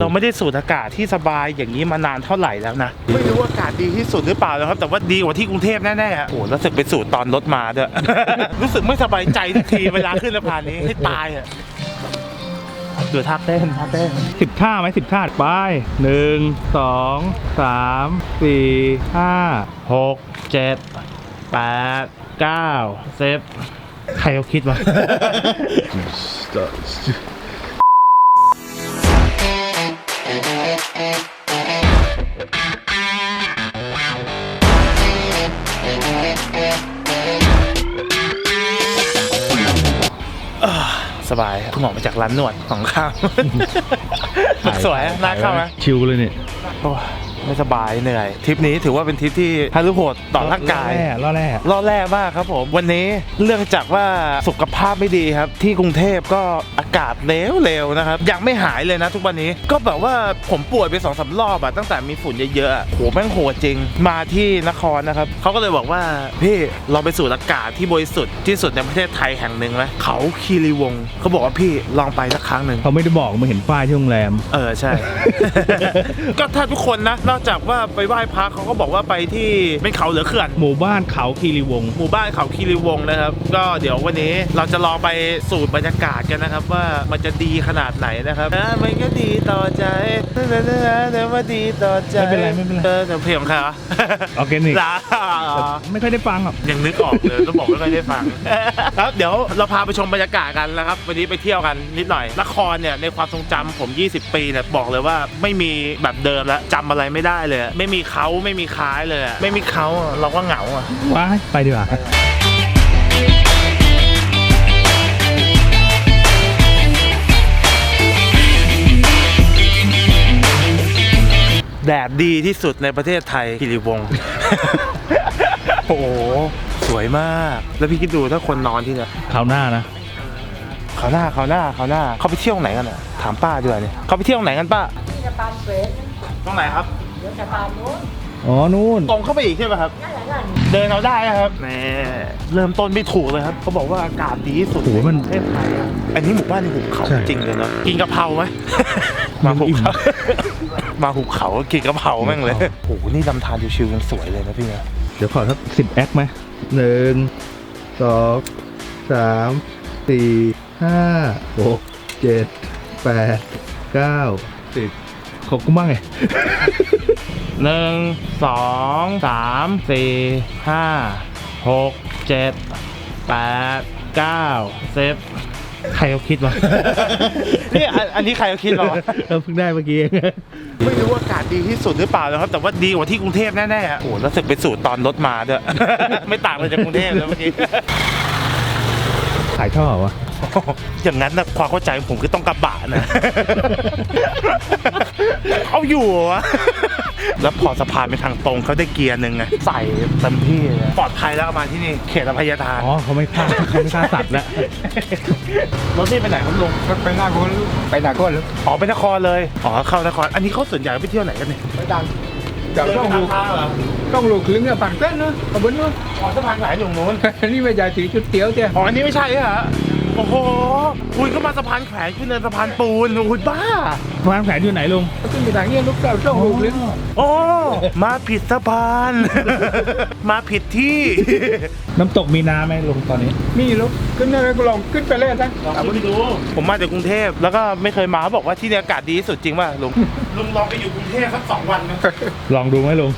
เราไม่ได้สูดอากาศที่สบายอย่างนี้มานานเท่าไหร่แล้วนะ ไม่รู้ว่าอากาศดีที่สุดหรือเปล่านะครับ แต่ว่าดีกว่าที่กรุงเทพแน่ๆอะโอ้แล้วรู้สึกไปสูดตอนรถมาด้วย รู้สึกไม่สบายใจทุกทีเวลาขึ้นสะพานนี้ให้ตายอะดูท่าเต้นท่าเต้นสิบท่าไหมสิบท่าไปหนึ่งสองสามสี่ห้าหกเจ็ดแปดเก้าสิบใครเขาคิดวะ สบายเพิ่งออกมาจากร้านนวดของข้าวสวยอะน่าเข้าไหมชิวเลยเนี่ยโอ้ย ไม่สบายเหนื่อยทริปนี้ถือว่าเป็นทริปที่ฮารุโหดต่อร่างกาย ล่อแร่ล่อแร่รอบแรกมากครับผมวันนี้เรื่องจากว่าสุขภาพไม่ดีครับ ที่กรุงเทพก็อากาศเลวๆนะครับ ยังไม่หายเลยนะทุกวันนี้ก็แบบว่าผมป่วยไปสองสามรอบอะตั้งแต่มีฝุ่นเยอะๆอะโหแม่งโหดจริง มาที่นครนะครับเขาก็เลยบอกว่าพี่เราไปสูดอากาศที่บริสุทธิ์ที่สุดในประเทศไทยแห่งหนึ่งไหมเขาคีรีวงศ์เขาบอกว่าพี่ลองไปสักครั้งหนึ่งเขาไม่ได้บอกมาเห็นป้ายที่โรงแรม เออใช่ ก็ถ้าทุกคนนะนอกจากว่าไปไหว้พระเขาก็บอกว่าไปที่เป็นเขาเหลือเขื่อน หมู่บ้านเขาคีรีวงศ์หมู่บ้านเขาคีรีวงศ์นะครับ ก็เดี๋ยววันนี้เราจะลองไปสูตรบรรยากาศกันนะครับ ว่ามันจะดีขนาดไหนนะครับอะมันก็ดีต่อใจเดี๋ยวมาดีต่อใจไม่เป็นไรไม่เป็นไรเออเดี๋ยวเพลงของใครวะออร์แกนิกลาไม่ค่อยได้ฟังหรอก ยังนึกออกเลยต้องบอกไม่ค่อยได้ฟัง ครับเดี๋ยวเราพาไปชมบรรยากาศกันนะครับ วันนี้ไปเที่ยวกันนิดหน่อยนครเนี่ยในความทรงจำผม 20 ปีเนี่ยบอกเลยว่าไม่มีแบบเดิมแล้วจำอะไรไม่ได้เลย ไม่มีเขาไม่มีคล้ายเลยไม่มีเขาอะเราก็เหงาอะว้ายไปดีกว่าแดดดีที่สุดในประเทศไทยกิริวงศ์โอ้โห สวยมาก แล้วพี่คิดดูถ้าคนนอนที่เนี่ยคราวหน้านะเขาวหน้าเขาวหน้าเขาวหน้า เขาไปเที่ยวไหนกันอะ ถามป้าด้วยเนี่ยเขาไปเที่ยวไหนกันป้าที่จะปานเฟสตรงไหนครับ เดี๋ยวจะปานนู้นอ๋อนู่นตรงเข้าไปอีกใช่ไหมครับ นั่นแหละนั่นเดินเอาได้นะครับแหม่เริ่มต้นไม่ถูกเลยครับเขาบอกว่าอากาศดีที่สุดโอ้โหมันในประเทศไทยอะอันนี้หมู่บ้านในหุบเขาใช่ จริงเลยเนาะกินกะเพราไหม มาหุบเขา มาหุบเขากินกะเพราแม่งเลยโอ้โหนี่ลำธารชิวๆยังสวยเลยนะพี่นะเดี๋ยวขอสักสิบแอคไหมหนึ่งสองสามสี่ห้าหกเจ็ดแปดเก้าสิบขอบคุณมากไง หนึ่งสองสามสี่ห้าหกเจ็ดแปดเก้าสิบใครเขาคิดวะ นี่อันอันนี้ใครเขาคิดวะเราเพิ่งได้เมื่อกี้เอง ไม่รู้ว่าอากาศดีที่สุดหรือเปล่านะครับ แต่ว่าดีกว่าที่กรุงเทพแน่ๆอะโอ้แล้วรู้สึกไปสูตรตอนรถมาด้วย ไม่ต่างเลยจากกรุงเทพเลยเมื่อกี้ ขายท่อเหรอวะ อย่างนั้นนะความเข้าใจผมคือต้องกระบะนะ เอาอยู่เหรอวะแล้วพอสะพานเป็นทางตรงเขาได้เกียร์หนึ่งไงใส่เต็มที่เลยปลอดภัยแล้วเอามาที่นี่เขตอภัยทานอ๋อเขาไม่ฆ่าเขาไม่ฆ่าสัตว์แล้วรถนี่ไปไหนครับลุงไปหน้าคนไปหน้าคนแล้วอ๋อไปนครเลยอ๋อเข้านครอันนี้เขาส่วนใหญ่ไปเที่ยวไหนกันเนี่ยไปดังเดี๋ยวต้องเดิลูนกไปตามทางเหรอต้องลูกคลึงเนี่ยฝั่งเต้นนะขบวนนู้นอ๋อสะพานแขวนอยู่ตรงนู้นนี่ไม่ใหญ่ถือชุดเตี๋ยวเตี้ยอ๋ออันนี้ไม่ใช่เหรอ โอ้โห คุณก็มาสะพานแขวนคุณเดินสะพานปูนโอ้ยบ้า วางแผนอยู่ไหนลุง ขึ้นไปทางนี้ลูกเต้าต้องลูกคลึงโอ้ มาผิดสะพาน มาผิดที่ น้ำตกมีน้ำไหมลุงตอนนี้ มีลูกขึ้นอะไรก็ลองขึ้นไปเลยนะลองไปดูผมมาจากกรุงเทพแล้วก็ไม่เคยมาเขาบอกว่าที่นี่อากาศดีที่สุดจริงป่ะลุง ลุงลองไปอยู่กรุงเทพสักสองวันไหมลองดูไหมลุง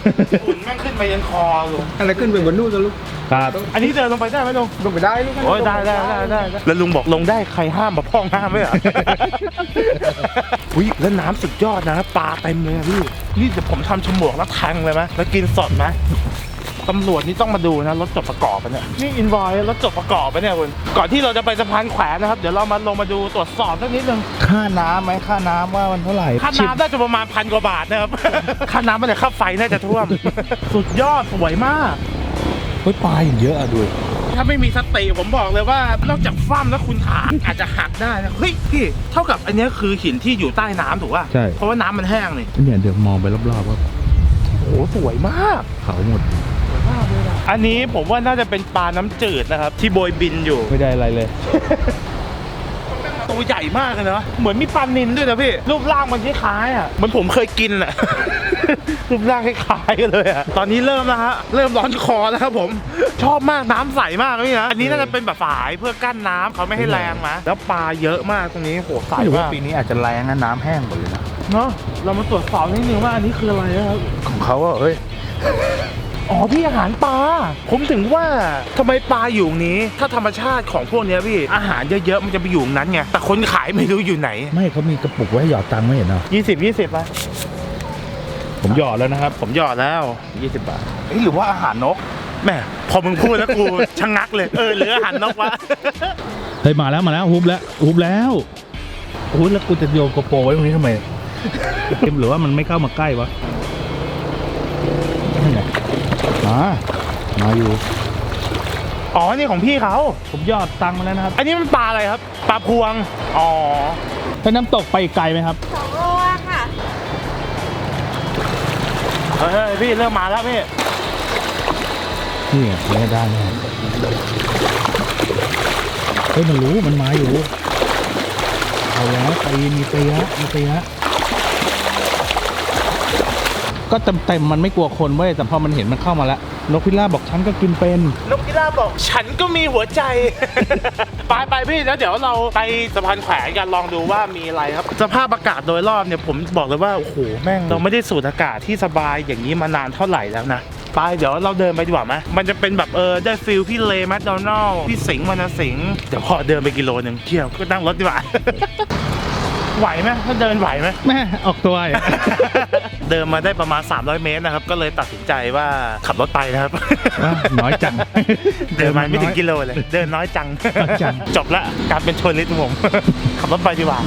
ฝุ่นแม่งขึ้นไปยันคอลุงอะไรขึ้นไปบนนู้นนะลูกครับอันนี้เดินลงไปได้ไหมลุงลงไปได้ลูกโอ้ยได้ได้ได้ได้ได้แล้วลุงบอกลงได้ใครห้ามมาพ่องห้ามไหมอะอุ้ยแล้วน้ำสุดยอดนะปลาเต็มเลยอะพี่นี่เดี๋ยวผมทำฉมวกแล้วแทงเลยไหมแล้วกินสดไหม ตำรวจนี่ต้องมาดูนะรถจดประกอบปะเนี่ยนี่อินวอยรถจดประกอบปะเนี่ยคุณก่อนที่เราจะไปสะพานแขวนนะครับ เดี๋ยวเรามาลงมาดูตรวจสอบสักนิดนึงค่าน้ำไหมค่าน้ำว่ามันเท่าไหร่ค่าน้ำน่าจะประมาณพันกว่าบาทนะครับ ค่าน้ำมันเนี่ยค่าไฟน่าจะท่วม สุดยอดสวยมาก เฮ้ยปลาอย่างเยอะอะดูถ้าไม่มีสติผมบอกเลยว่านอกจากฟั่มแล้วคุณขาอาจจะหักได้นะเฮ้ยพี่เท่ากับอันเนี้ยคือหินที่อยู่ใต้น้ำถูกป่ะใช่ เพราะว่าน้ำมันแห้งนี่เนี่ยเดี๋ยวมองไปรอบๆว่าโอ้โหสวยมาก เขาหมด อันนี้ผมว่าน่าจะเป็นปลาน้ำจืดนะครับ ที่โบยบินอยู่ ไม่ได้อะไรเลย ตัวใหญ่มากเลยเนาะเหมือนมีปลานินด้วยนะพี่ รูปร่างมันคล้ายๆอะเหมือนผมเคยกินแหละรูปร่างคล้ายๆกันเลยอะ ตอนนี้เริ่มแล้วฮะ เริ่มร้อนคอแล้วครับผม ชอบมากน้ำใสมากเลยนะ อันนี้น่าจะเป็นแบบฝายเพื่อกั้นน้ำเขาไม่ให้แรงนะ แล้วปลาเยอะมากตรงนี้โหใสหรือว่า มากปีนี้อาจจะแรงนะน้ำแห้งหมดเลยนะ เนาะ เรามาตรวจสอบนิดนึงว่าอันนี้คืออะไรนะครับ ของเขาอะเอ้ย อ๋อพี่อาหารปลาผมถึงว่าทำไมปลาอยู่ตรงนี้ ถ้าธรรมชาติของพวกเนี้ยพี่อาหารเยอะๆมันจะไปอยู่ตรงนั้นไงแต่คนขายไม่รู้อยู่ไหนไม่เขามีกระปุกไว้ให้หยอดตังค์ไม่เห็นเหรอ20 20ไปผมหยอดแล้วนะครับ ผมหยอดแล้ว 20 บาทเอ้ยหรือว่าอาหารนกแม่พอมึงพูดแล้วกู ชะงักเลยเออเหลืออาหารนกวะ เฮ้ยมาแล้วมาแล้วฮุบแล้วฮุบแล้วโอ้ยแล้วกูจะโยนโกโปรไว้ตรงนี้ทำไมเต็มหรือว่ามันไม่เข้ามาใกล้วะนี่ไง มามาอยู่อ๋อนี่ของพี่เขาผมยอดตังค์มาแล้วนะครับ อันนี้มันปลาอะไรครับ ปลาพวง อ๋อไปน้ำตกไปไกลไหมครับสองโลอะค่ะเฮ้ยพี่เริ่มมาแล้วพี่นี่ไงไม่ได้แน่เฮ้ยมันรู้มันมาอยู่ เอาแล้วตีมีตีละมีตีละ ก็เต็มเต็มๆมันไม่กลัวคนเว้ยแต่พอมันเห็นมันเข้ามาแล้วนกพิราบบอกฉันก็กินเป็นนกพิราบบอกฉันก็มีหัวใจ ไปไปพี่แล้วเดี๋ยวเราไปสะพานแขวนกันลองดูว่ามีอะไรครับ สภาพอากาศโดยรอบเนี่ยผมบอกเลยว่าโอ้โหแม่งเราไม่ได้สูดอากาศที่สบายอย่างนี้มานานเท่าไหร่แล้วนะไปเดี๋ยวเราเดินไปดีกว่าไหมมันจะเป็นแบบเออได้ฟิลพี่เลแมคโดนัลพี่สิงห์วรรณสิงห์เดี๋ยวพอเดินไปกิโลหนึ่งเที่ยวก็นั่งรถดีกว่าไหวไหมถ้าเดินไหวไหมแม่ออกตัวอะ เดินมาได้ประมาณ 300 เมตรนะครับ ก็เลยตัดสินใจว่าขับรถไปนะครับว่าน้อยจัง เดินมาไม่ถึงกิโลเลย เดินน้อยจังน้อยจังจบละการเป็นทัวริสต์ของผม ขับรถไปดีกว่า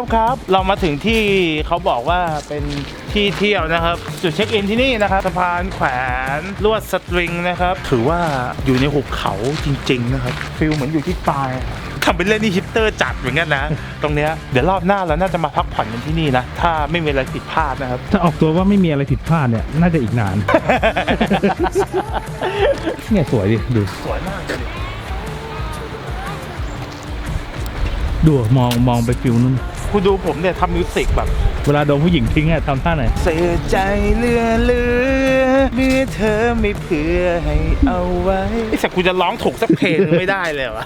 าแล้วครับ เรามาถึงที่เขาบอกว่าเป็นที่เที่ยวนะครับ จุดเช็คอินที่นี่นะครับสะพานแขวนลวดสตริงนะครับ ถือว่าอยู่ในหุบเขาจริง ๆ นะครับฟิลเหมือนอยู่ที่ปลายทำเป็นเล่นนี่ฮิปเตอร์จัดเหมือนกันนะ ตรงเนี้ยเดี๋ยวรอบหน้าเราน่าจะมาพักผ่อนกันที่นี่นะ ถ้าไม่มีอะไรผิดพลาดนะครับ ถ้าออกตัวว่าไม่มีอะไรผิดพลาดเนี่ย น่าจะอีกนาน เนี่ยสวยดิ ดู สวยมากเลยดูมองมองไปฟิลนู้น คุณดูผมเนี่ยทำมิวสิกแบบ เวลาโดนผู้หญิงทิ้งอะทำท่าไหนเสียใจเหลือเลือเมื่อเธอไม่เผื่อให้เอาไว้ไอ้สักกูจะร้องถูกสักเพลงไม่ได้เลยวะ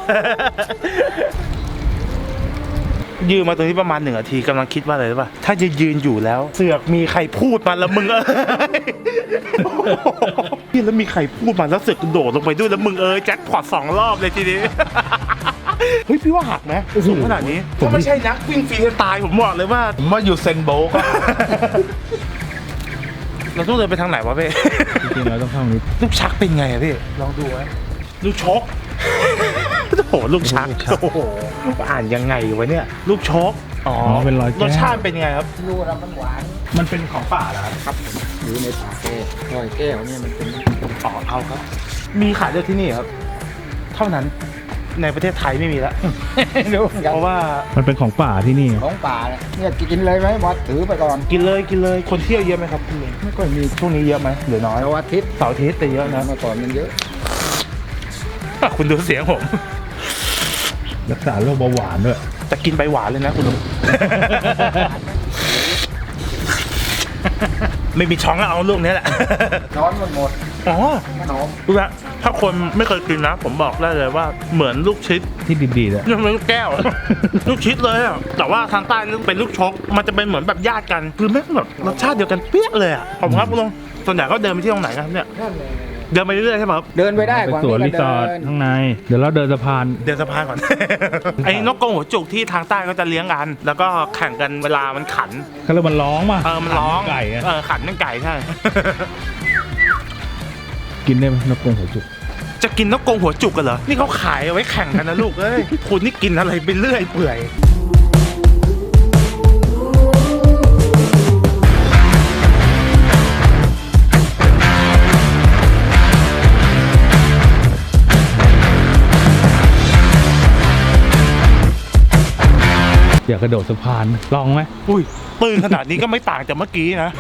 ยืนมาตรงนี้ประมาณหนึ่งนาทีกำลังคิดว่าอะไรรู้ป่ะถ้าจะยืนอยู่แล้ว เสือกมีใครพูดมาแล้วมึงเอ้ยพี่แล้วมีใครพูดมาแล้วเสือกกระโดดลงไปด้วยแล้วมึงเอ้ยแจ็คพอตสองรอบเลยทีนี้ เฮ้ยพี่ว่าหักนะสูงขนาดนี้ผมก็ไม่ใช่นักวิ่งฟรีสไตล์ผมบอกเลยว่าผมว่าอยู่เซนโบก็เราต้องเดินไปทางไหนวะพี่จริงๆเราต้องเข้านี้ลูกชักเป็นไงอะพี่ลองดูไว้ลูกชกโอ้โหลูกชักลูกชักโอ้โหอ่านยังไงวะเนี่ย ลูกชกอ๋อเป็นรอยแก้วรสชาติเป็นไงครับดูแล้วมันหวานมันเป็นของป่าเหรอครับครับอยู่ในป่าแก้วรอยแก้วเนี่ยมันเป็นอ๋อเอาครับ มีขายเดียวที่นี่ครับ เท่านั้น ในประเทศไทยไม่มีแล้ว ดูเหมือนกันเพราะว่ามันเป็นของป่าที่นี่ ของป่าเนี่ยเนี่ยกินเลยไหมวัดถือไปก่อนกินเลยกินเลยคนเที่ยวเยอะไหมครับพี่ลิงไม่ค่อยมีช่วงนี้เยอะไหมหรือน้อยเสาร์อาทิตย์เสาร์อาทิตย์แต่เยอะนะ เมื่อก่อนมันเยอะ คุณดูเสียงผมรักษาโรคเบาหวานด้วย จะกินใบหวานเลยนะคุณลุง ไม่มีช้องอะเอาลูกนี้แหละ ร้อนมันหมด อ๋อขนมรู้ละถ้าคนไม่เคยกินนะ ผมบอกได้เลยว่าเหมือนลูกชิดที่ดีๆเลยนี่เป็นลูกแก้ว ลูกชิดเลยอะแต่ว่าทางใต้นี่เป็นลูกชก มันจะเป็นเหมือนแบบญาติกัน คือแม่งแบบรสชาติเดียวกันเปี้ยเลยอะผมครับคุณลุงส่วนใหญ่ก็เดินไปที่ตรงไหนครับเนี่ยนั่นเลยเดินไปเรื่อยๆใช่ไหมครับเดินไปได้ไปกว่าสวนนี้รีก็สอร์ทเดินข้างใน เดี๋ยวเราเดินสะพานเดินสะพานก่อน ไอ้นกกรงหัวจุกที่ทางใต้ก็จะเลี้ยงกัน แล้วก็แข่งกันเวลามันขันเขาเรียกมันร้องป่ะเออมันร้องไก่อะเออขันนั่งไก่ใช่ กินได้ไหมนกกรงหัวจุกจะกินนกกรงหัวจุกกันเหรอ นี่เขาขายเอาไว้แข่งกันนะลูกเอ้ย คุณนี่กินอะไรไปเรื่อยเปื่อย อยอยากกระโดดสะพานลองไหมอุ้ยปืนขนาดนี้ก็ไม่ต่างจากเมื่อกี้นะ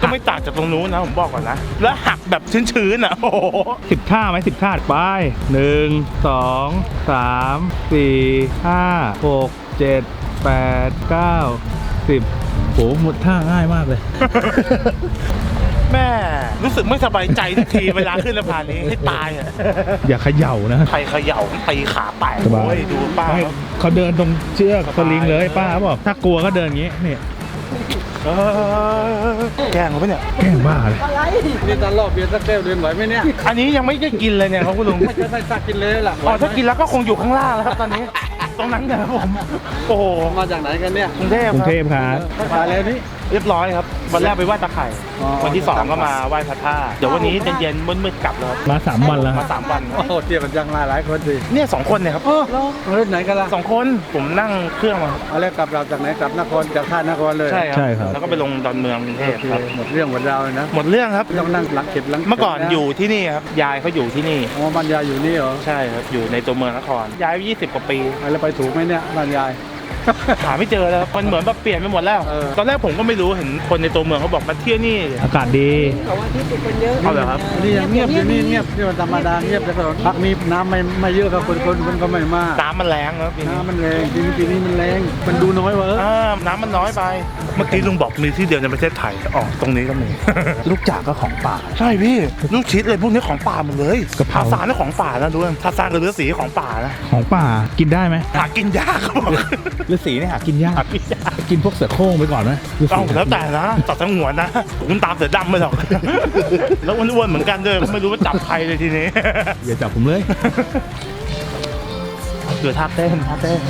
ก็ไม่ต่างจากตรงนู้นนะผมบอกก่อนนะ แล้วหักแบบชื้นๆอะโอ้โหสิบท่าไหมสิบท่าไปหนึ่งสองสามสี่ห้าหกเจ็ดแปดเก้าสิบโหหมดท่าง่ายมากเลย แม่รู้สึกไม่สบายใจทุกทีเวลาขึ้นสะพานนี้ให้ตายอะอย่าเขย่านะใครเขย่าตีขาแตกสบาย โอ้ยดูป้าไม่เขาเดินตรงเชือกสลิงเลยป้าบอกถ้ากลัวก็เดินอย่างงี้นี่เออแกล้งเขาปะเนี่ยแกล้งบ้าเลยนี่ตอนรอบเบียร์สักแก้วเดินไหวไหมเนี่ยอันนี้ยังไม่ได้กินเลยเนี่ยครับคุณลุงไม่จะใส่ซักกินเลยล่ะอ๋อถ้ากินแล้วก็คงอยู่ข้างล่างแล้วครับตอนนี้ ตรงนั้นนะครับผมโอ้โหมาจากไหนกันเนี่ยกรุงเทพกรุงเทคพครับ มาแล้วนี่ เรียบร้อยครับ วันแรกไปไหว้ตะไคร่อ๋อ วันที่สองก็มาไหว้พระธาตุเดี๋ยววันนี้เย็นๆมืดๆกลับแล้วครับมาสามวันแล้วคมารับสามวันโอ้โหเทียบกันจังมาหลายคนสิเนี่ยสองคนเนี่ยครับโอ้เล่นไหนกันล่ะสองคนผมนั่งเครื่องมาเอาแล้วกลับเราจากไหนกลับนครจากท่านครเลยใช่ครับใช่ครับแล้วก็ไปลงดอนเมืองกรุงเทโอพเคครับหมดเรื่องหมดราวเลยนะหมดเรื่องครับต้องนั่งหลังเก็บหลังเมื่อก่อนอยู่ที่นี่ครับ ยายเขาอยู่ที่นี่ อ๋อบ้านยายอยู่นี่เหรอใช่ครับ อยู่ในตัวเมืองนคร ย้ายไป20 กว่าปี แล้วไปถูกไหมเนี่ยบ้านยาย หาไม่เจอแล้วครับมันเหมือนแบบเปลี่ยนไปหมดแล้ว เออ ตอนแรกผมก็ไม่รู้เห็นคนในตัวเมืองเขาบอกมาเที่ยวนี่ อากาศดีเขาว่าที่ติดคนเยอะเอาเหรอครับ นี่ยังเงียบอยู่นี่เงียบนี่มันธรรมดาเงียบแต่ก็พักนี้น้ำไม่ไม่เยอะครับคนคนคนก็ไม่มากน้ำมันแรงนะปีนี้น้ำมันแรงปีนี้ปีนี้มันแรงมันดูน้อยเวะอ่าน้ำมันน้อยไป เมื่อกี้ลุงบอกมีที่เดียวในประเทศไทยอ๋อตรงนี้ก็มี ลูกจากก็ของป่า ใช่พี่ลูกชิดเลยพวกนี้ของป่าหมดเลยกะเพรา ทาซานนี่ของป่านะดูทาซานกับฤาษีของป่านะของป่ากินได้ไหมหากินยากเขาบอกฤาษีเนี่ยหากินยากหากินยากกินพวกเสือโคร่งไปก่อนไหมฤาษีต้องแล้วแต่นะตัดทั้งหัวนะคุณตามเสือดำไปหรอก แล้วอ้วนๆเหมือนกันด้วยไม่รู้ว่าจับใครเลยทีนี้ อย่าจับผมเลยเดือท่าเต้นท่าเต้น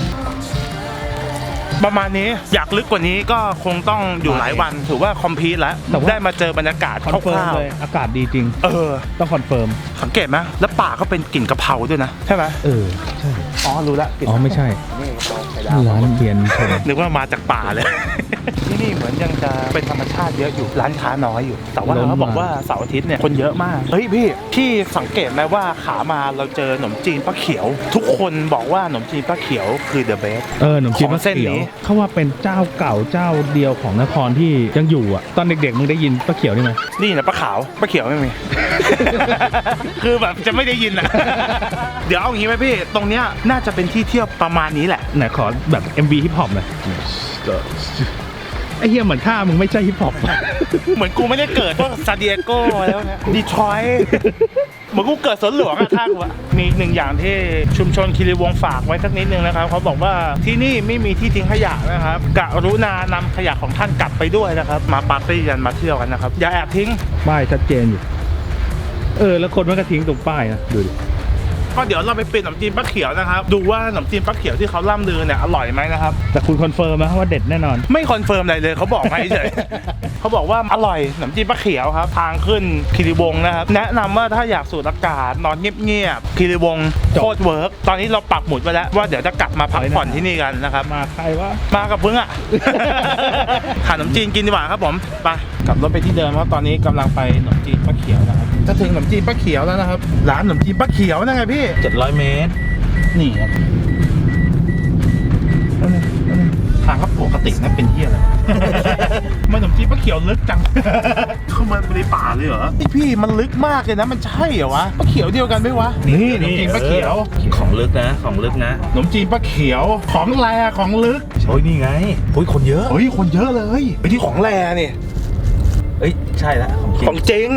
ประมาณนี้อยากลึกกว่านี้ก็คงต้องอยู่หลายวัน ถือว่าคอมพลีทแล้ว แต่ว่า ได้มาเจอบรรยากาศคอนเฟิคร์มร่าวเลยอากาศดีจริง ๆเออ ต้องคอนเฟิร์มสังเกตไหมแล้วป่าก็เป็นกลิ่นกะเพราด้วยนะ ใช่ไหมเออใช่อ๋อ รู้ละกลิ่นอ๋อไม่ใช่ นี่กะเพราไข่ดาวร้านเทียนชมนึกว่ามาจากป่าเลย ที่นี่เหมือนยังจะเป็นธรรมชาติเยอะอยู่ร้านค้าน้อยอยู่ แต่ว่าล้นเขาบอกมาว่าเสาร์อาทิตย์เนี่ยคนเยอะมาก เฮ้ยพี่พี่สังเกตไหมว่าขามาเราเจอขนมจีนป้าเขียว ทุกคนบอกว่าขนมจีนป้าเขียวคือเดอะเบสเออขนมจีนของมะเส้นเขียวนี้เขาว่าเป็นเจ้าเก่าเจ้าเดียวของนครที่ยังอยู่อะตอนเด็กๆมึงได้ยินป้าเขียวนี่ไหมนี่นะป้าขาวป้าเขียวไม่มีคือแบบจะไม่ได้ยินนะเดี๋ยวเอางี้ไหมพี่ตรงเนี้ยน่าจะเป็นที่เที่ยวประมาณนี้แหละไหนขอแบบ MV ฮิปฮอปหน่อยไอ้เหี้ยเหมือนท่ามึงไม่ใช่ฮิปฮอปเหมือนกูไม่ได้เกิดพวกซาเดียโก้แล้วนะดีทรอยต์เหมือนกูเกิดสวนหลวงอะท่ากูอะมีอีกหนึ่งอย่างที่ชุมชนคีรีวงศ์ฝากไว้สักนิดนึงนะครับเขาบอกว่าที่นี่ไม่มีที่ทิ้งขยะนะครับกรุณานำขยะของท่านกลับไปด้วยนะครับ มาปาร์ตี้กันมาเที่ยวกันนะครับ อย่าแอบทิ้งป้ายชัดเจนอยู่ เออ แล้วคนมันก็ทิ้งตรงป้ายนะดูดิ ก็เดี๋ยวเราไปเป็นขนมจีนป้าเขียวนะครับ ดูว่าขนมจีนป้าเขียวที่เขาล่ำลือเนี่ยอร่อยไหมนะครับ แต่คุณคอนเฟิร์มนะว่าเด็ดแน่นอน ไม่คอนเฟิร์มอะไรเลยเขาบอกมาเฉย เขาบอกว่าอร่อยขนมจีนป้าเขียวครับ ทางขึ้นคีรีวงศ์นะครับ แนะนำว่าถ้าอยากสูดอากาศนอนเงียบๆคีรีวงศ์จบโคตรเวิร์กตอนนี้เราปักหมุดไว้แล้วว่าเดี๋ยวจะกลับมาพักผ่อนที่นี่กันนะครับ มาใครวะ มากับพึ่งอะหาขนมจีนกินดีกว่าครับผม ไปกลับรถไปที่เดิมครับตอนนี้กำลังไปขนมจีนป้าเขียวนะครับ จะถึงขนมจีนป้าเขียวแล้วนะครับ ร้านขนมจีนป้าเขียวนะไงพี่ 700 เมตร นี่ครับทางก็ปกตินะเป็นเที่ยอะไร มันขนมจีนป้าเขียวลึกจัง คือมันในป่าเลยเหรอไอพี่มันลึกมากเลยนะ มันใช่เหรอวะป้าเขียวเดียวกันไหมวะ นี่ขนมจีนป้าเขียว ของลึกนะ ของลึกนะขนมจีนป้าเขียว ของแรของลึก โอ้ยนี่ไงโอ้ยคนเยอะ เฮ้ยคนเยอะเลย ไปที่ของแรนี่เอ้ยใช่ละของจริของงจริง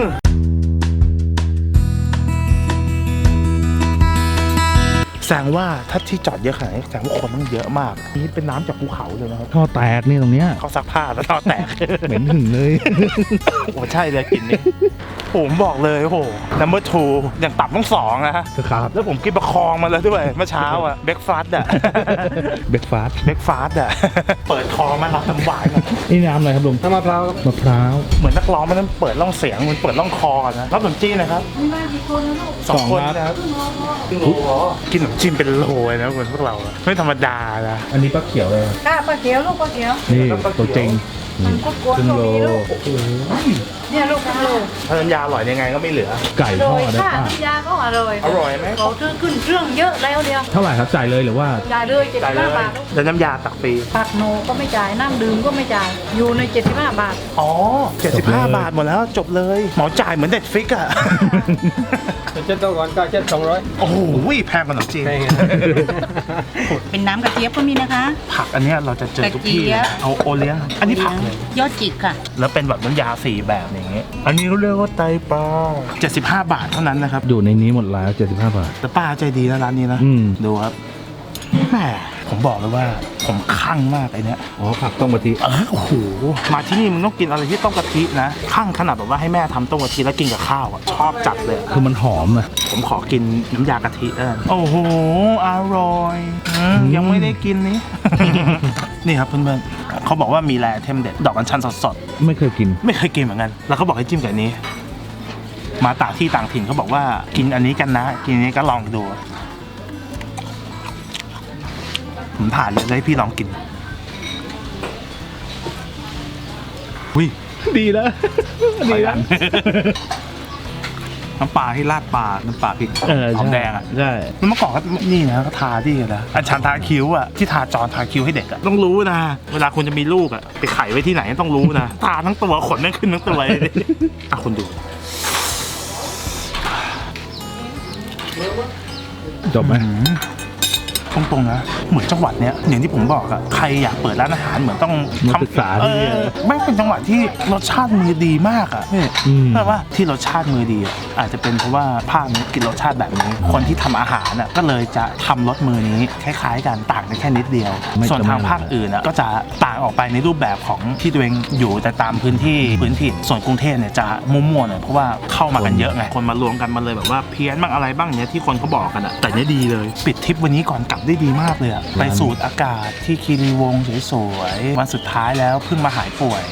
ดงว่าถ้าที่จอดเยอะขนาดนี้แสดงว่าคนต้องเยอะมาก นี่เป็นน้ำจากภูเขาเลยนะครับท่อแตกนี่ตรงเนี้ยเขาซักผ้าแล้วท่อแตก เหม็นหึงเลย โอ้ใช่เลยกลิ่นนี้ผมบอกเลยโอ้โห number two อย่างต่ำต้องสองนะฮะครับแล้วผมกินประคองมาแล้วด้วยเมื่อเช้าอะเบรกฟาสต์อะเบรกฟาสต์เบรกฟาสต์อะเปิดคอมารับน้ำหวานก่อนนี่น้ำอะไรครับลุงน้ำมะพร้าวครับมะพร้าวเหมือนนักร้องมันต้องเปิดร่องเสียงมันเปิดร่องคอก่อนนะรับขนมจีนนะครับนี่มากี่คนนะลูกสองคนสองครับนะครับกินขนมจีนเป็นโลเลยนะคนพวกเราอะไม่ธรรมดานะอันนี้ป้าเขียวเลย ค่ะป้าเขียวลูกป้าเขียวนี่ตัวจริงมันก็กวนครึ่งตรงโลนี้ลูกโอ้โหเนี่ยลูกครึ่งโลถ้าน้ำยาอร่อยยังไงก็ไม่เหลือ ไก่อทร่ออยดได้ค่ะป่ะน้ำยาก็อร่อยอร่อยไหมเขาขึ้นขึ้นเครื่องเยอะแล้วเดียวเท่าไหร่ครับจ่ายเลยหรือว่า จ่ายเลยเจ็ดจ่ายสิบเลห้ายบาทลูกแล้วน้ำยาตักฟรี ผักโนก็ไม่จ่ายน้ำดื่มก็ไม่จ่ายอยู่ในเจ็ดสิบห้าบาท อ๋อจบเลย75บาทหมดแล้วจบเลยหมอจ่ายเหมือนเด็ดฟิกอะเจ็ดตัวก่อนก็เจ็ดสองร้อย โอ้โหแพงกว่าขนมจีนแพงเป็นน้ำกระเจี๊ยบก็มีนะคะ ผักอันเนี้ยเราจะเจอทุกที่เลยเอาโอเลี้ยง อันนี้ผักเลยยอดจิกค่ะ แล้วเป็นแบบน้ำยาสี่แบบอย่างเงี้ยอันนี้เขาเรียกว่าไตปลา75 บาทเท่านั้นนะครับ อยู่ในนี้หมดแล้ว75 บาท แต่ป้าใจดีนะร้านนี้นะ อืม ดูครับแหมผมบอกเลยว่าผมคลั่งมากไอเนี้ย อ๋อผักต้มกะทิเออโอ้โห มาที่นี่มึงต้องกินอะไรที่ต้มกะทินะคลั่งขนาดแบบว่าให้แม่ทำต้มกะทิแล้วกินกับข้าวอะ ชอบจัดเลยอะคือมันหอมนะผมขอกินน้ำยากะทิแล้วกันโอ้โห อร่อยอืมอืมยังไม่ได้กินนี่ นี่ครับเพื่อนๆ เขาบอกว่ามีแร่เทมเด็ดดอกอัญชันสดไม่เคยกิน ๆไม่เคยกินเหมือนกัน แล้วเขาบอกให้จิ้มกับอันนี้ มาต่างที่ต่างถิ่นเขาบอกว่ากินอันนี้กันนะ กินอันนี้ก็ลองดูผมผ่านเลยแล้วให้พี่ลองกินวิดีแล้วดีแล้ว น้ำปลาที่ราดปลาน้ำปลาพริกเออหอมใช่แดงอะใช่เมื่อก่อนก็นี่นะก็ทาที่นะอันชันทาคิ้วอะที่ทาจอนทาคิ้วให้เด็กอะต้องรู้นะ เวลาคุณจะมีลูกอะไปไข่ไว้ที่ไหนต้องรู้นะทาทั้งตัวขนนั่นขึ้นทั้งตัวเลยอะคุณดูจบไหม ตรงๆนะ เหมือนจังหวัดเนี้ยอย่างที่ผมบอกอะใครอยากเปิดร้านอาหารเหมือนต้องมาศึกษาเอที่นี่อไม่งเป็นจังหวัดที่รสชาติมือดีมากอะพี่อืมเพราะว่าที่รสชาติมือดีอะอาจจะเป็นเพราะว่าภาคนี้กินรสชาติแบบนี้ คนที่ทำอาหารอะก็เลยจะทำรสมือนี้คล้ายๆกันต่างกันแค่นิดเดียว ไม่ส่วนทางจะไม่ภาคอื่นอะก็จะต่างออกไปในรูปแบบของที่ตัวเองอยู่แต่ตามพื้นที่พื้นที่ส่วนกรุงเทพเนี่ยจะมั่วๆหน่อยเพราะว่าเข้ามากันเยอะไงคนมารวมกันมาเลยแบบว่าเพี้ยนบ้างอะไรบ้างเนี่ยที่คนเขาบอกกันอะแต่เนี่ยดีเลย ปิดทริปวันนี้ก่อนกลับได้ดีมากเลยอะไปสูดอากาศที่คีรีวงศ์สวยๆวันสุดท้ายแล้วเพิ่งมาหายป่วย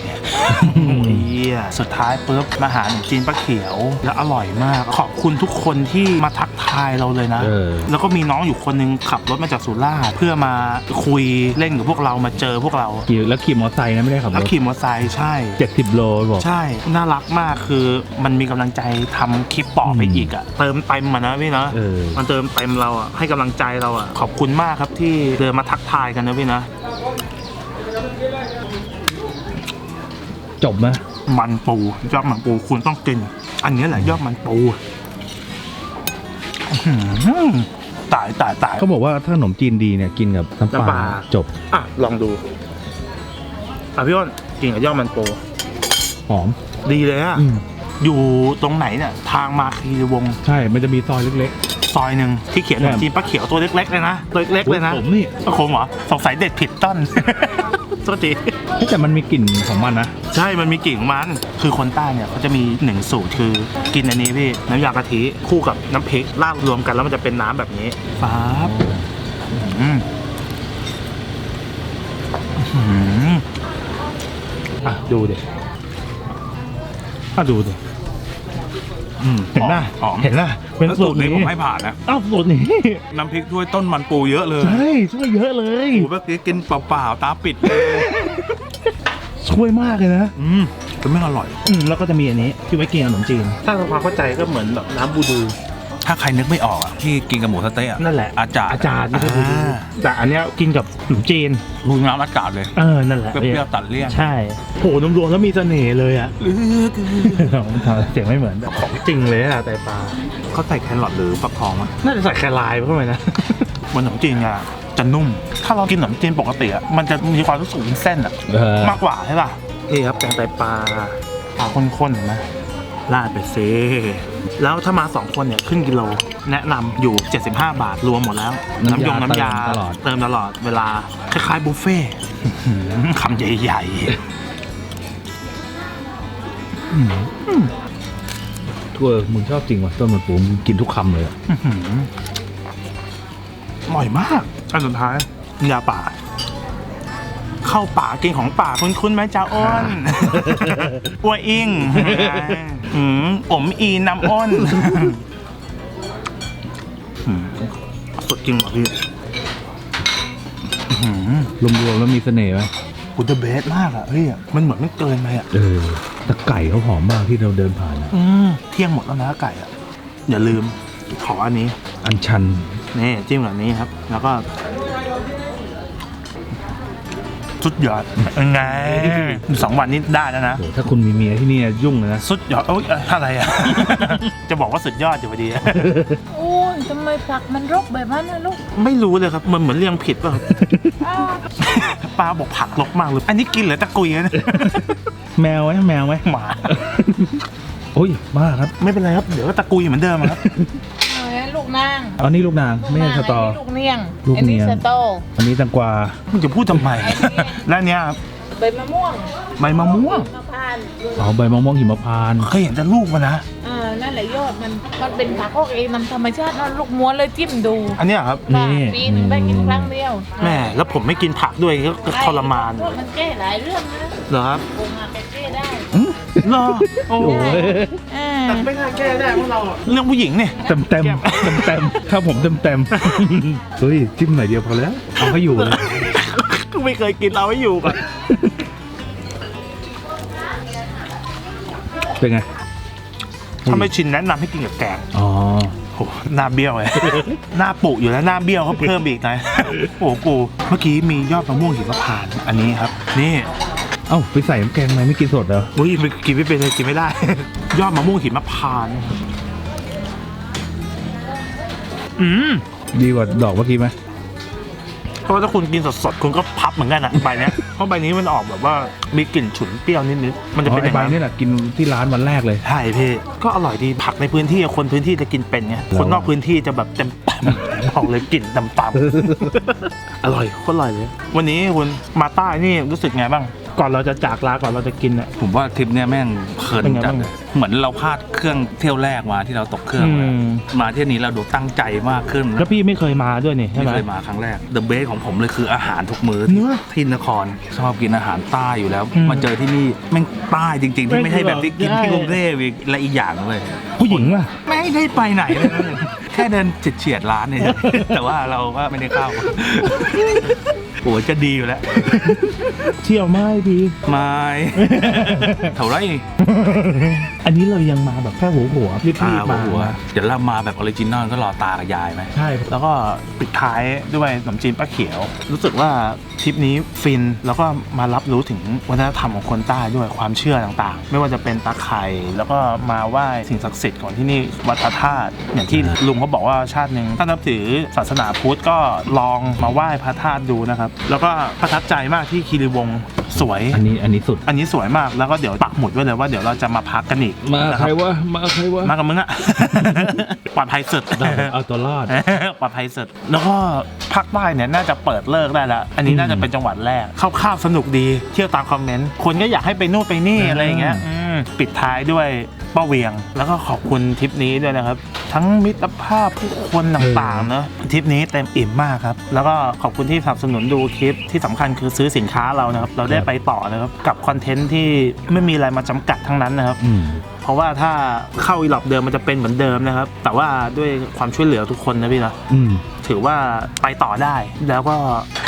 โอ้ยเหี้ย สุดท้ายปุ๊บมาหาขนมจีนป้าเขียว แล้วอร่อยมาก ขอบคุณทุกคนที่มาทักทายเราเลยนะ เออ แล้วก็มีน้องอยู่คนนึงขับรถมาจากสุราษฎร์เพื่อมาคุยเล่นกับพวกเรามาเจอพวกเราขี่แล้วขี่มอเตอร์ไซค์นะไม่ได้ขับรแล้วถขี่มอเตอร์ไซค์ใช่ เจ็ดสิบโลบอก ใช่ น่ารักมากคือมันมีกำลังใจทำคลิปต่อไปอืมอีกอะเติมเต็มมานะพี่นะเออ มันเติมเต็มเราอะให้กำลังใจเราอะขอบคุณมากครับที่เดินมาทักทายกันนะพี่นะ จบไหม มันปูยอดมันปูคุณต้องกิน อันนี้แหละยอดมันปูอื้อหือตายตายตายเขาบอกว่าถ้าขนมจีนดีเนี่ยกินกับน้ำปน้ำปลาลาจบ อะ ลองดูอะพี่อ้นกินกับยอดมันปูหอม ดีเลยอะอืมอยู่ตรงไหนเนี่ยทางมาคีรีวงศ์ใช่ มันจะมีซอยเล็กซอยหนึ่งที่เขียนขนมจีนป้าเขียวตัวเล็กๆเลยนะตัวๆเล็กๆเลยนะผมนี่คมเหรอสงสัยเด็ดผิดต้นโทษที เฮ้ยแต่มันมีกลิ่นของมันนะ ใช่มันมีกลิ่นของมัน คือคนใต้เนี่ยเขาจะมีหนึ่งสูตรคือกินอันนี้พี่น้ำยากะทิคู่กับน้ำพริกราดรวมกันแล้วมันจะเป็นน้ำแบบนี้ฟ้าบอืมอื้อหืออะดูดิอะดูดิอืมเห็นป่ะหอมเห็นป่ะเป็นสูตรนี้ผมให้ผ่านนะอ้าวสูตรนี้ น้ำพริกถ้วยต้นมันปูเยอะเลยใช่ช่วยเยอะเลยโอ้โหเมื่อกี้กินเปล่าๆตาปิดเลย ช่วยมากเลยนะอืมแต่ไม่งอร่อย อืมแล้วก็จะมีอันนี้ที่ไว้กินขนมจีน ถ้าทำความเข้าใจก็เหมือนแบบน้ำบูดู ถ้าใครนึกไม่ออกอะที่กินกับหมูสะเต๊ะอะนั่นแหละ อาจารย์อาจารย์ไม่ใช่อ่าแต่อันเนี้ยกินกับขนมจีนรูน้ำอากาศเลยเออ นั่นแหละเปรี้ยวๆตัดเลี่ยนใช่โหรวมๆแล้วมีเสน่ห์เลยอะเสียงไม่เหมือนของจริงเลยอะแต่ปลาเขาใส่แครอทหรือฟักทองมั้ยน่าจะใส่แครายเข้าไปนะบนขนมจีนอะ จะนุ่ม ถ้าเรากินขนมจีนปกติอะมันจะมีความรู้สึกเป็นเส้นอะเออ มากกว่าใช่ป่ะนี่ครับแกงไตปลาปลาข้นๆเห็นไหมราดไปเซแล้วถ้ามาสองคนเนี่ยครึ่งกิโล แนะนำอยู่ 75 บาทรวมหมดแล้ว น้ำยงน้ำยาเติมตลอด เติมตลอดเวลา คล้ายๆบุฟเฟ่ต์อื้อหือคำใหญ่ทั่วมึงชอบจริงว่ะต้นมันปูมึงกินทุกคำเลยอะๆอื้อหือ อร่อยมากอันสุดท้ายน้ำยาป่า เข้าป่ากินของป่าคุ้นๆไหมจ้าอ้นอ้วยอิงอืมอมอีน้ำอ้นอืมสดจริงเหรอพี่อื้อหือรวมๆแล้วมีเสน่ห์ไหมกูจะเบสมากอะเฮ้ยมันเหมือนมันเกินไปอะเออแต่ไก่เขาหอมมากที่เราเดินผ่านอะอืมเที่ยงหมดแล้วนะไก่อะอย่าลืมขออันนี้ อันชัน นี่จิ้มแบบนี้ครับ แล้วก็สุดยอดยังไงสองวันนี้ได้แล้วนะโหถ้าคุณมีเมียที่นี่ยุ่งเลยนะ สุดยอดโอ้ยอะไรอะจะบอกว่าสุดยอดอยู่พอดีโอ้ยทำไมผักมันรกแบบนั้นนะลูก ไม่รู้เลยครับ มันเหมือนเรียงผิดป่ะครับอ้าวป้าบอกผักรกมากเลย อันนี้กินเหรือตะกุยนะแมวไหมแมวไหมหมาโอ้ยบ้าครับ ไม่เป็นไรครับ เดี๋ยวก็ตะกุยเหมือนเดิมอะครับเอาไว้ลูก นางเอานี่ลูกนางลูกไม่ใช่นางสตอ นนี้ลูกเนียงลูกอันนี้เนียงสตออันนี้แตังกวามึงจะพูดทำไม และอันเนี้ยครับใบมะม่วงใบมะม่วงมะพร้าวอ๋อใบมะม่วงหิมพานต์เคยเห็นแต่ลูกมันนะ อ่านั่นแหละยอดมันมันเป็นผักพวกเองมันธรรมชาติเนอะลูกม้วนเลยจิ้มดูอันเนี้ยครับ นี่ปีหนึ่งได้กินครั้งเดียวแม่แล้วผมไม่กินผักด้วยก็ก็ทรมานพวกมันแก้หลายเรื่องนะ เหรอครับ ปรุงมาแก้ได้ เหรอโอ้โอ้ยอ่าแต่ไม่น่าแก้ได้เพราะเราเรื่องผู้หญิงเนี่ย เต็มเต็มเต็มเต็มถ้าผมเต็มเต็มเฮ้ยจิ้มหน่อยเดียวพอแล้วเอาให้อยู่เลยก็ไม่เคยกินเอาไว้อยู่ก่อนเป็นไงถ้าไม่ชินแนะนำให้กินกับแกงอ๋อโอ้โหหน้าเบี้ยวเลย หน้าปุอยู่แล้วหน้าเบี้ยวเขาเพิ่มอีกหน่อยโอ้โหกู เมื่อกี้มียอดมะม่วงหิมพานต์อันนี้ครับ นี่ เอ้าไปใส่น้ำแกงไหมไม่กินสดเหรออุ้ยไม่กินไม่เป็นเลยกินไม่ได้ ยอดมะม่วงหิมพานต์อืมดีกว่าดอกเมื่อกี้ไหมเพราะว่าถ้าคุณกินสดๆคุณก็พับเหมือนกันอะใบเนี้ยเพราะใบนี้มันออกแบบว่ามีกลิ่นฉุนเปรี้ยวนิดๆมันจะอ๋อเป็นอไอ้ย่างใบนั้นนี่แหละกินที่ร้านวันแรกเลย ใช่พี่ก็อร่อยดีผักในพื้นที่อะคนพื้นที่จะกินเป็นไงแล้วคนนอกพื้นที่จะแบบเต็มปากบอกเลยกลิ่นต่ำๆ อร่อยโคตรอร่อยเลย วันนี้คุณมาใต้นี่รู้สึกไงบ้าง ก่อนเราจะจากลาก่อนเราจะกินเนี่ย ผมว่าทริปเนี้ยแม่งเพลินเป็นไงจัดบ้างเลยเหมือนเราพลาดเครื่องเที่ยวแรกมาที่เราตกเครื่องมาอืม มาเที่ยวนี้เราดูตั้งใจมากขึ้นแล้วพี่ไม่เคยมาด้วยนี่ใช่ไม่ไหม เคยมาครั้งแรก The base ของผมเลยคืออาหารทุกมื้อเนื้อที่นครชอบกินอาหารใต้อยู่แล้ว อืมมาเจอที่นี่แม่งใต้จริง ๆ ที่ไม่ใช่แบบที่กินที่ใช่กรุงเทพอีกและอีกอย่างเลย ผู้หญิงป่ะ ไม่ได้ไปไหนเลย แค่เดินเฉียดๆร้านเนี่ยแต่ว่าเราก็ไม่ได้เข้าโอ้จะดีอยู่แล้วเที่ยวไม่ดีไม่เท่าไหรอันนี้เรายังมาแบบแค่หัวหัวๆรีบอ่าๆมาหัวเดี๋ยวเรามาแบบออริจินอลก็รอตากับยายไหมใช่ แล้วก็ปิดท้ายด้วยขนมจีนป้าเขียว รู้สึกว่าทริปนี้ฟินแล้วก็มารับรู้ถึงวัฒนธรรมของคนใต้ด้วยความเชื่อต่างๆ ไม่ว่าจะเป็นตาไข่แล้วก็มาไหว้สิ่งศักดิ์สิทธิ์ของที่นี่วัดพระธาตุอย่างที่ลุงเขาบอกว่าชาติหนึ่งถ้านับถือศาสนาพุทธก็ลองมาไหว้พระธาตุดูนะครับ แล้วก็ประทับใจมากที่คีรีวงศ์สวย อันนี้อันนี้สุด อันนี้สวยมากแล้วก็เดี๋ยวปักหมุดไว้เลยว่าเดี๋ยวเราจะมาพักกันอีกมานะใคครรับวะมาใครวะมากับมึงอะ ปลอดภัยสุด เอาตัวรอด ปลอดภัยสุดแล้วก็ภาคใต้เนี่ยน่าจะเปิดเลิกได้แล้วอันนี้น่าจะเป็นจังหวัดแรกคร่าวๆสนุกดีเที่ยวตามคอมเมนต์คนก็อยากให้ไปนู่นไปนี่อ่าอะไรอย่างเงี้ยอืมปิดท้ายด้วย ป้าเวียง แล้วก็ขอบคุณทริปนี้ด้วยนะครับ ทั้งมิตรภาพผู้คนต่างๆเนาะทริปนี้เต็มอิ่มมากครับ แล้วก็ขอบคุณที่สนับสนุนดูคลิปที่สำคัญคือซื้อสินค้าเรานะครับ เราได้ไปต่อนะครับกับคอนเทนต์ที่ไม่มีอะไรมาจำกัดทั้งนั้นนะครับ เพราะว่าถ้าเข้าอีหลอบเดิมมันจะเป็นเหมือนเดิมนะครับ แต่ว่าด้วยความช่วยเหลือทุกคนนะพี่นะอืม ถือว่าไปต่อได้แล้วก็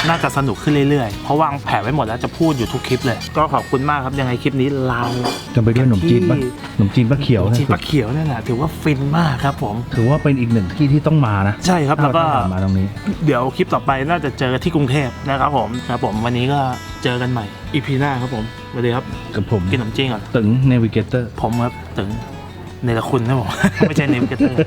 น่าจะสนุกขึ้นเรื่อยๆ เพราะวางแผนไว้หมดแล้วจะพูดอยู่ทุกคลิปเลย ก็ขอบคุณมากครับยังไงคลิปนี้เราจะไปด้วยขนมจีนปะที่ ขนมจีนปลาเขียวนะจีนปลาเขียวนั่นแหละถือว่าฟินมากครับผม ถือว่าเป็นอีกหนึ่งที่ที่ต้องมานะใช่ครับแล้วก็ ถ้าเราผ่านมาตรงนี้ เดี๋ยวคลิปต่อไปน่าจะเจอที่กรุงเทพนะครับผมครับผมวันนี้ก็ เจอกันใหม่อีพีหน้าครับผมสวัสดีครับกับผมกินขนมจีนก่อนตึงเนวิเกเตอร์ผมครับถึงเนรคุณนะผม ไม่ใช่เนมเกเตอร์